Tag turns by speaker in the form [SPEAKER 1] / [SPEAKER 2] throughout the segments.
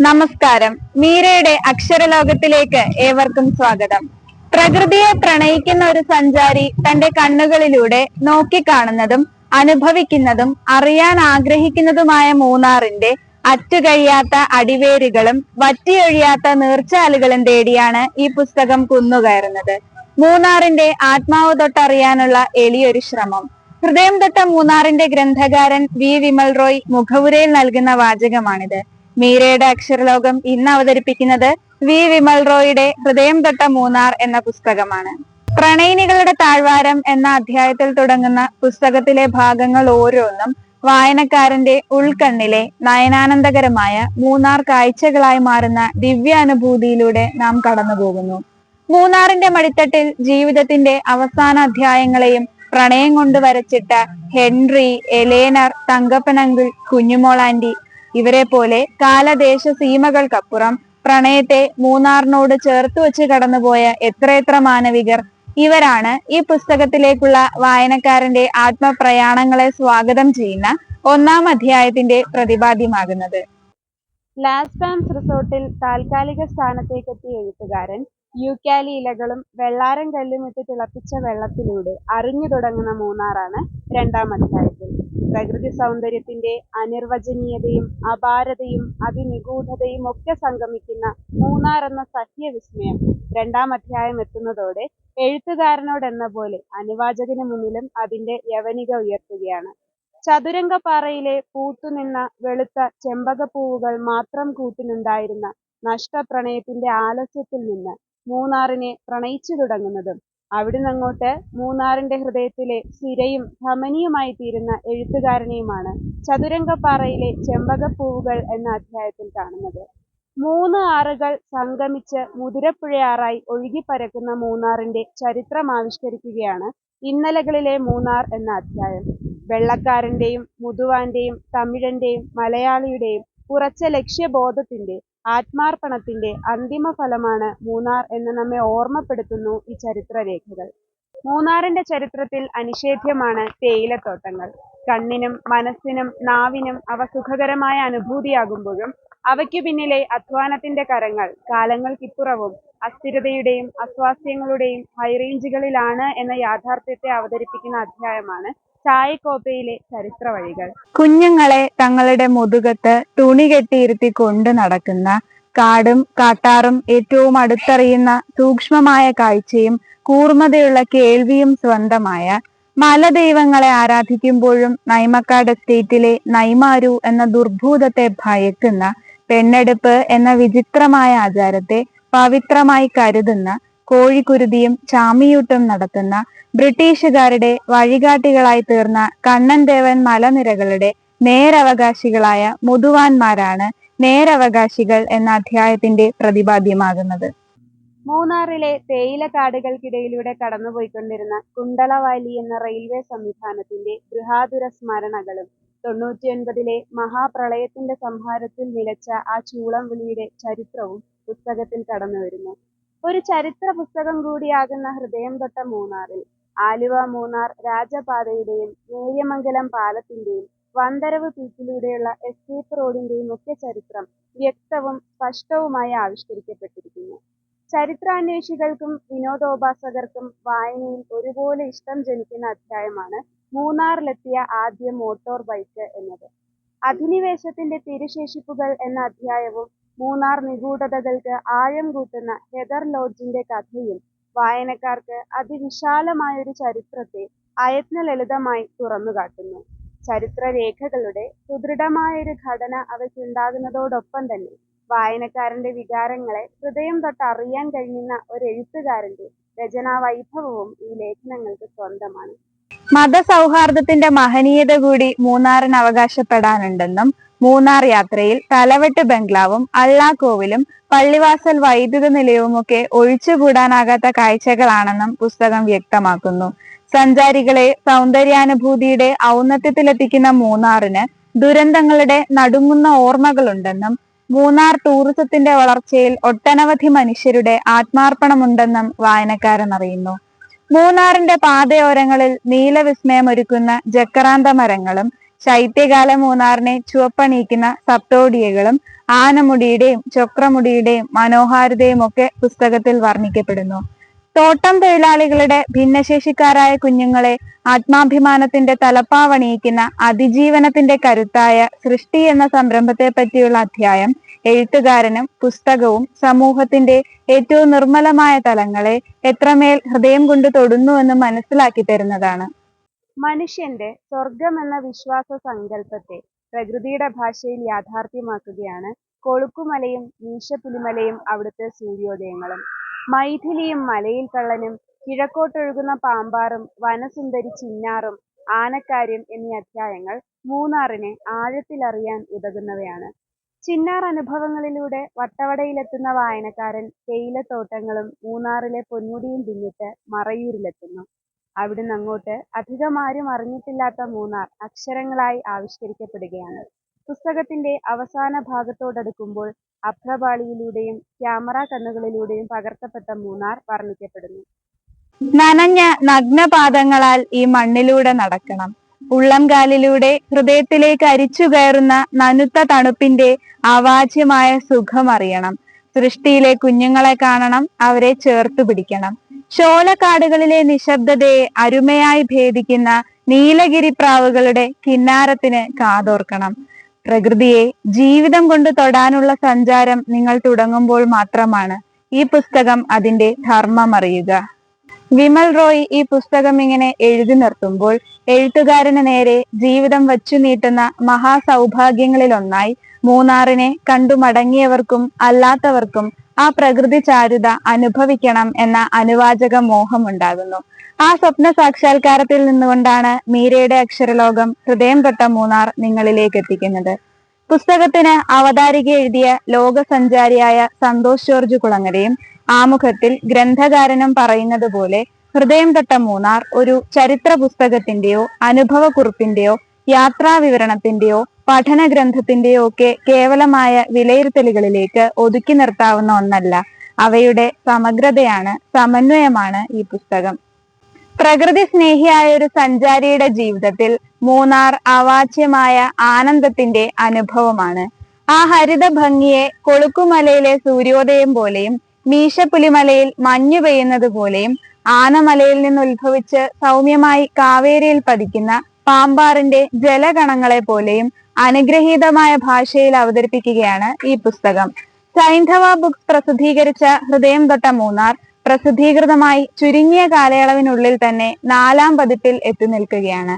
[SPEAKER 1] നമസ്കാരം. മീരയുടെ അക്ഷരലോകത്തിലേക്ക് ഏവർക്കും സ്വാഗതം. പ്രകൃതിയെ പ്രണയിക്കുന്ന ഒരു സഞ്ചാരി തന്റെ കണ്ണുകളിലൂടെ നോക്കിക്കാണുന്നതും അനുഭവിക്കുന്നതും അറിയാൻ ആഗ്രഹിക്കുന്നതുമായ മൂന്നാറിന്റെ അറ്റുകഴിയാത്ത അടിവേരുകളും വറ്റിയൊഴിയാത്ത നീർച്ചാലുകളും തേടിയാണ് ഈ പുസ്തകം കുന്നുകയറുന്നത്. മൂന്നാറിന്റെ ആത്മാവ് തൊട്ടറിയാനുള്ള എളിയൊരു ശ്രമം. ഹൃദയം തൊട്ട മൂന്നാറിന്റെ ഗ്രന്ഥകാരൻ വി. വിമൽ റോയ് മുഖവുരയിൽ നൽകുന്ന വാചകമാണിത്. മീരയുടെ അക്ഷരലോകം ഇന്ന് അവതരിപ്പിക്കുന്നത് വി. വിമൽ റോയുടെ ഹൃദയം തൊട്ട മൂന്നാർ എന്ന പുസ്തകമാണ്. പ്രണയിനികളുടെ താഴ്വാരം എന്ന അധ്യായത്തിൽ തുടങ്ങുന്ന പുസ്തകത്തിലെ ഭാഗങ്ങൾ ഓരോന്നും വായനക്കാരന്റെ ഉൾക്കണ്ണിലെ നയനാനന്ദകരമായ മൂന്നാർ കാഴ്ചകളായി മാറുന്ന ദിവ്യാനുഭൂതിയിലൂടെ നാം കടന്നുപോകുന്നു. മൂന്നാറിന്റെ മടിത്തട്ടിൽ ജീവിതത്തിന്റെ അവസാന അധ്യായങ്ങളെയും പ്രണയം കൊണ്ട് വരച്ചിട്ട ഹെൻറി എലേനർ തങ്കപ്പനങ്കിൾ കുഞ്ഞുമോളാന്റി ഇവരെ പോലെ കാലദേശ സീമകൾക്കപ്പുറം പ്രണയത്തെ മൂന്നാറിനോട് ചേർത്ത് വെച്ച് കടന്നുപോയ എത്രയെത്ര മാനവികർ ഇവരാണ് ഈ പുസ്തകത്തിലേക്കുള്ള വായനക്കാരന്റെ ആത്മപ്രയാണങ്ങളെ സ്വാഗതം ചെയ്യുന്ന ഒന്നാം അധ്യായത്തിന്റെ പ്രതിപാദ്യമാകുന്നത്. ലാസ് പാംസ് റിസോർട്ടിൽ താൽക്കാലിക സ്ഥാനത്തേക്കെത്തിയ എഴുത്തുകാരൻ യൂക്കാലി ഇലകളും വെള്ളാരം കല്ലുമിട്ട് തിളപ്പിച്ച വെള്ളത്തിലൂടെ അറിഞ്ഞു തുടങ്ങുന്ന മൂന്നാറാണ് രണ്ടാം അധ്യായത്തിൽ. പ്രകൃതി സൗന്ദര്യത്തിന്റെ അനിർവചനീയതയും അപാരതയും അതിനിഗൂഢതയും ഒക്കെ സംഗമിക്കുന്ന മൂന്നാർ എന്ന സഹ്യവിസ്മയം രണ്ടാം അധ്യായം എത്തുന്നതോടെ എഴുത്തുകാരനോടെന്ന പോലെ അനുവാചകന് മുന്നിലും അതിന്റെ യവനിക ഉയർത്തുകയാണ്. ചതുരംഗപ്പാറയിലെ പൂത്തുനിന്ന വെളുത്ത ചെമ്പകപ്പൂവുകൾ മാത്രം കൂട്ടിനുണ്ടായിരുന്ന നഷ്ടപ്രണയത്തിന്റെ ആലസ്യത്തിൽ നിന്ന് മൂന്നാറിനെ പ്രണയിച്ചു തുടങ്ങുന്നതും. അവിടുന്നങ്ങോട്ട് മൂന്നാറിന്റെ ഹൃദയത്തിലെ സിരയും ധമനിയുമായി തീരുന്ന എഴുത്തുകാരനെയുമാണ് ചതുരംഗപ്പാറയിലെ ചെമ്പകപ്പൂവുകൾ എന്ന അധ്യായത്തിൽ കാണുന്നത്. മൂന്ന് ആറുകൾ സംഗമിച്ച് മുതിരപ്പുഴയാറായി ഒഴുകിപ്പരക്കുന്ന മൂന്നാറിന്റെ ചരിത്രം ആവിഷ്കരിക്കുകയാണ് ഇന്നലകളിലെ മൂന്നാർ എന്ന അധ്യായം. വെള്ളക്കാരന്റെയും മുതുവാന്റെയും തമിഴന്റെയും മലയാളിയുടെയും ഉറച്ച ലക്ഷ്യബോധത്തിന്റെ ആത്മാർപ്പണത്തിന്റെ അന്തിമ ഫലമാണ് മൂന്നാർ എന്ന് നമ്മെ ഓർമ്മപ്പെടുത്തുന്നു ഈ ചരിത്രരേഖകൾ. മൂന്നാറിന്റെ ചരിത്രത്തിൽ അനിഷേധ്യമാണ് തേയിലത്തോട്ടങ്ങൾ. കണ്ണിനും മനസ്സിനും നാവിനും അവ സുഖകരമായ അനുഭൂതിയാകുമ്പോഴും അവയ്ക്കു പിന്നിലെ അധ്വാനത്തിന്റെ കരങ്ങൾ കാലങ്ങൾക്കിപ്പുറവും അസ്ഥിരതയുടെയും അസ്വാസ്ഥ്യങ്ങളുടെയും ഹൈറേഞ്ചുകളിലാണ് എന്ന യാഥാർത്ഥ്യത്തെ അവതരിപ്പിക്കുന്ന അധ്യായമാണ് ചായക്കോപ്പയിലെ ചരിത്ര വഴികൾ കുഞ്ഞുങ്ങളെ തങ്ങളുടെ മുതുകത്ത് തുണി കെട്ടിയിരുത്തി കൊണ്ട് നടക്കുന്ന കാടും കാട്ടാറും ഏറ്റവും അടുത്തറിയുന്ന സൂക്ഷ്മമായ കാഴ്ചയും കൂർമ്മതയുള്ള കേൾവിയും സ്വന്തമായ മലദൈവങ്ങളെ ആരാധിക്കുമ്പോഴും നൈമക്കാട് എസ്റ്റേറ്റിലെ നൈമാരു എന്ന ദുർഭൂതത്തെ ഭയക്കുന്ന പെണ്ണെടുപ്പ് എന്ന വിചിത്രമായ ആചാരത്തെ പവിത്രമായി കരുതുന്ന കോഴിക്കുരുതിയും ചാമിയൂട്ടും നടത്തുന്ന ബ്രിട്ടീഷുകാരുടെ വഴികാട്ടികളായി തീർന്ന കണ്ണൻദേവൻ മലനിരകളുടെ നേരവകാശികളായ മുതുവാന്മാരാണ് നേരവകാശികൾ എന്ന അധ്യായത്തിന്റെ പ്രതിപാദ്യമാകുന്നത്. മൂന്നാറിലെ തേയില കാടുകൾക്കിടയിലൂടെ കടന്നുപോയിക്കൊണ്ടിരുന്ന കുണ്ടളവാലി എന്ന റെയിൽവേ സംവിധാനത്തിന്റെ ഗൃഹാതുര സ്മരണകളും തൊണ്ണൂറ്റിയൊൻപതിലെ മഹാപ്രളയത്തിന്റെ സംഹാരത്തിൽ നിലച്ച ആ ചൂളം വിളിയുടെ ചരിത്രവും പുസ്തകത്തിൽ കടന്നുവരുന്നു. ഒരു ചരിത്ര പുസ്തകം കൂടിയാകുന്ന ഹൃദയം തൊട്ട മൂന്നാറിൽ ആലുവ മൂന്നാർ രാജപാതയുടെയും നേര്യമംഗലം പാലത്തിന്റെയും വന്തരവ് പീക്കിലൂടെയുള്ള എസ്കേപ്പ് റോഡിന്റെയും ഒക്കെ ചരിത്രം വ്യക്തവും സ്പഷ്ടവുമായി ആവിഷ്കരിക്കപ്പെട്ടിരിക്കുന്നു. ചരിത്രാന്വേഷികൾക്കും വിനോദോപാസകർക്കും വായനയിൽ ഒരുപോലെ ഇഷ്ടം ജനിക്കുന്ന അധ്യായമാണ് മൂന്നാറിലെത്തിയ ആദ്യ മോട്ടോർ ബൈക്ക് എന്നത്. അധിനിവേശത്തിന്റെ തിരുശേഷിപ്പുകൾ എന്ന അധ്യായവും മൂന്നാർ നിഗൂഢതകൾക്ക് ആഴം കൂട്ടുന്ന ഹെദർ ലോഡ്ജിന്റെ കഥയും വായനക്കാർക്ക് അതിവിശാലമായൊരു ചരിത്രത്തെ അയത്ന ലളിതമായി തുറന്നുകാട്ടുന്നു ചരിത്രരേഖകളുടെ സുദൃഢമായൊരു ഘടന അവയ്ക്കുണ്ടാകുന്നതോടൊപ്പം തന്നെ വായനക്കാരന്റെ വികാരങ്ങളെ ഹൃദയം തൊട്ട് അറിയാൻ കഴിയുന്ന ഒരു എഴുത്തുകാരന്റെ രചനാ വൈഭവവും ഈ ലേഖനങ്ങൾക്ക് സ്വന്തമാണ്. മതസൗഹാർദ്ദത്തിന്റെ മഹനീയത കൂടി മൂന്നാറിന് അവകാശപ്പെടാനുണ്ടെന്നും മൂന്നാർ യാത്രയിൽ തലവെട്ട് ബംഗ്ലാവും അള്ളാക്കോവിലും പള്ളിവാസൽ വൈദ്യുത നിലയവുമൊക്കെ ഒഴിച്ചുകൂടാനാകാത്ത കാഴ്ചകളാണെന്നും പുസ്തകം വ്യക്തമാക്കുന്നു. സഞ്ചാരികളെ സൗന്ദര്യാനുഭൂതിയുടെ ഔന്നത്യത്തിലെത്തിക്കുന്ന മൂന്നാറിന് ദുരന്തങ്ങളുടെ നടുങ്ങുന്ന ഓർമ്മകളുണ്ടെന്നും മൂന്നാർ ടൂറിസത്തിന്റെ വളർച്ചയിൽ ഒട്ടനവധി മനുഷ്യരുടെ ആത്മാർപ്പണമുണ്ടെന്നും വായനക്കാരൻ അറിയുന്നു. മൂന്നാറിന്റെ പാതയോരങ്ങളിൽ നീലവിസ്മയമൊരുക്കുന്ന ജക്കറാന്ത മരങ്ങളും ശൈത്യകാല മൂന്നാറിനെ ചുവപ്പണിയിക്കുന്ന സപ്തോഡിയകളും ആനമുടിയുടെയും ചക്രമുടിയുടെയും മനോഹാരിതയും ഒക്കെ പുസ്തകത്തിൽ വർണിക്കപ്പെടുന്നു. തോട്ടം തൊഴിലാളികളുടെ ഭിന്നശേഷിക്കാരായ കുഞ്ഞുങ്ങളെ ആത്മാഭിമാനത്തിന്റെ തലപ്പാവണിയിക്കുന്ന അതിജീവനത്തിന്റെ കരുത്തായ സൃഷ്ടി എന്ന സംരംഭത്തെ പറ്റിയുള്ള അധ്യായം എഴുത്തുകാരനും പുസ്തകവും സമൂഹത്തിന്റെ ഏറ്റവും നിർമ്മലമായ തലങ്ങളെ എത്രമേൽ ഹൃദയം കൊണ്ട് തൊടുന്നു എന്ന് മനസ്സിലാക്കി തരുന്നതാണ്.
[SPEAKER 2] മനുഷ്യന്റെ സ്വർഗം എന്ന വിശ്വാസ സങ്കല്പത്തെ പ്രകൃതിയുടെ ഭാഷയിൽ യാഥാർത്ഥ്യമാക്കുകയാണ് കൊളുക്കുമലയും മീശപ്പുലിമലയും അവിടുത്തെ സൂര്യോദയങ്ങളും. മൈഥിലിയും മലയിൽ കള്ളനും കിഴക്കോട്ടൊഴുകുന്ന പാമ്പാറും വനസുന്ദരി ചിന്നാറും ആനക്കാര്യം എന്നീ അധ്യായങ്ങൾ മൂന്നാറിനെ ആഴത്തിലറിയാൻ ഉതകുന്നവയാണ്. ചിന്നാർ അനുഭവങ്ങളിലൂടെ വട്ടവടയിലെത്തുന്ന വായനക്കാരൻ തേയിലത്തോട്ടങ്ങളും മൂന്നാറിലെ പൊന്മുടിയും പിന്നിട്ട് മറയൂരിലെത്തുന്നു. അവിടുന്ന് അങ്ങോട്ട് അധികമാരും അറിഞ്ഞിട്ടില്ലാത്ത മൂന്നാർ അക്ഷരങ്ങളായി ആവിഷ്കരിക്കപ്പെടുകയാണ്. പുസ്തകത്തിന്റെ അവസാന ഭാഗത്തോടടുക്കുമ്പോൾ അഭ്രപാളിയിലൂടെയും ക്യാമറ കണ്ണുകളിലൂടെയും പകർത്തപ്പെട്ട മൂന്നാർ വർണിക്കപ്പെടുന്നു.
[SPEAKER 1] നനഞ്ഞ നഗ്നപാദങ്ങളാൽ ഈ മണ്ണിലൂടെ നടക്കണം. ഉള്ളംകാലിലൂടെ ഹൃദയത്തിലേക്ക് അരിച്ചു കയറുന്ന നനുത്ത തണുപ്പിന്റെ അവാച്യമായ സുഖം അറിയണം സൃഷ്ടിയിലെ കുഞ്ഞുങ്ങളെ കാണണം അവരെ ചേർത്തു പിടിക്കണം. ചോലക്കാടുകളിലെ നിശബ്ദതയെ അരുമയായി ഭേദിക്കുന്ന നീലഗിരി പ്രാവുകളുടെ കിന്നാരത്തിന് കാതോർക്കണം. പ്രകൃതിയെ ജീവിതം കൊണ്ട് തൊടാനുള്ള സഞ്ചാരം നിങ്ങൾ തുടങ്ങുമ്പോൾ മാത്രമാണ് ഈ പുസ്തകം അതിന്റെ ധർമ്മം അറിയുക. വിമൽ റോയ് ഈ പുസ്തകം ഇങ്ങനെ എഴുതി നിർത്തുമ്പോൾ എഴുത്തുകാരന് നേരെ ജീവിതം വച്ചു നീട്ടുന്ന മഹാസൗഭാഗ്യങ്ങളിലൊന്നായി മൂന്നാറിനെ കണ്ടു മടങ്ങിയവർക്കും അല്ലാത്തവർക്കും ആ പ്രകൃതി ചാരുത അനുഭവിക്കണം എന്ന അനുവാചക മോഹമുണ്ടാകുന്നു. ആ സ്വപ്ന സാക്ഷാത്കാരത്തിൽ നിന്നുകൊണ്ടാണ് മീരയുടെ അക്ഷരലോകം ഹൃദയം തൊട്ട മൂന്നാർ നിങ്ങളിലേക്ക് എത്തിക്കുന്നത്. പുസ്തകത്തിന് അവതാരിക എഴുതിയ ലോകസഞ്ചാരിയായ സന്തോഷ് ജോർജ് കുളങ്ങരയും ആമുഖത്തിൽ ഗ്രന്ഥകാരനും പറയുന്നത് പോലെ ഹൃദയം തൊട്ട മൂന്നാർ ഒരു ചരിത്ര പുസ്തകത്തിന്റെയോ അനുഭവക്കുറിപ്പിന്റെയോ യാത്രാ വിവരണത്തിന്റെയോ പഠന ഗ്രന്ഥത്തിന്റെ ഒക്കെ കേവലമായ വിലയിരുത്തലുകളിലേക്ക് ഒതുക്കി നിർത്താവുന്ന ഒന്നല്ല. അവയുടെ സമഗ്രതയാണ് സമന്വയമാണ് ഈ പുസ്തകം. പ്രകൃതി സ്നേഹിയായ ഒരു സഞ്ചാരിയുടെ ജീവിതത്തിൽ മൂന്നാർ അവാച്യമായ ആനന്ദത്തിന്റെ അനുഭവമാണ്. ആ ഹരിത ഭംഗിയെ കൊളുക്കുമലയിലെ സൂര്യോദയം പോലെയും മീശപ്പുലിമലയിൽ മഞ്ഞു പെയ്യുന്നത് പോലെയും ആനമലയിൽ നിന്ന് ഉത്ഭവിച്ച് സൗമ്യമായി കാവേരിയിൽ പതിക്കുന്ന പാമ്പാറിന്റെ ജലഗണങ്ങളെ പോലെയും അനുഗ്രഹീതമായ ഭാഷയിൽ അവതരിപ്പിക്കുകയാണ് ഈ പുസ്തകം. സൈന്ധവ ബുക്സ് പ്രസിദ്ധീകരിച്ച ഹൃദയം തൊട്ട മൂന്നാർ പ്രസിദ്ധീകൃതമായി ചുരുങ്ങിയ കാലയളവിനുള്ളിൽ തന്നെ നാലാം പതിപ്പിൽ എത്തി നിൽക്കുകയാണ്.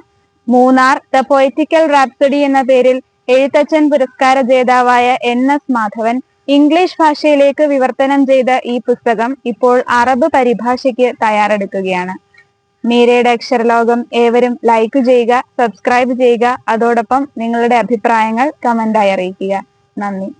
[SPEAKER 1] മൂന്നാർ ദ പൊയറ്റിക്കൽ റാപ്സഡി എന്ന പേരിൽ എഴുത്തച്ഛൻ പുരസ്കാര ജേതാവായ എൻ എസ് മാധവൻ ഇംഗ്ലീഷ് ഭാഷയിലേക്ക് വിവർത്തനം ചെയ്ത ഈ പുസ്തകം ഇപ്പോൾ അറബ് പരിഭാഷയ്ക്ക് തയ്യാറെടുക്കുകയാണ്. മീരയുടെ അക്ഷരലോകം ഏവരും ലൈക്ക് ചെയ്യുക സബ്സ്ക്രൈബ് ചെയ്യുക. അതോടൊപ്പം നിങ്ങളുടെ അഭിപ്രായങ്ങൾ കമന്റായി അറിയിക്കുക. നന്ദി.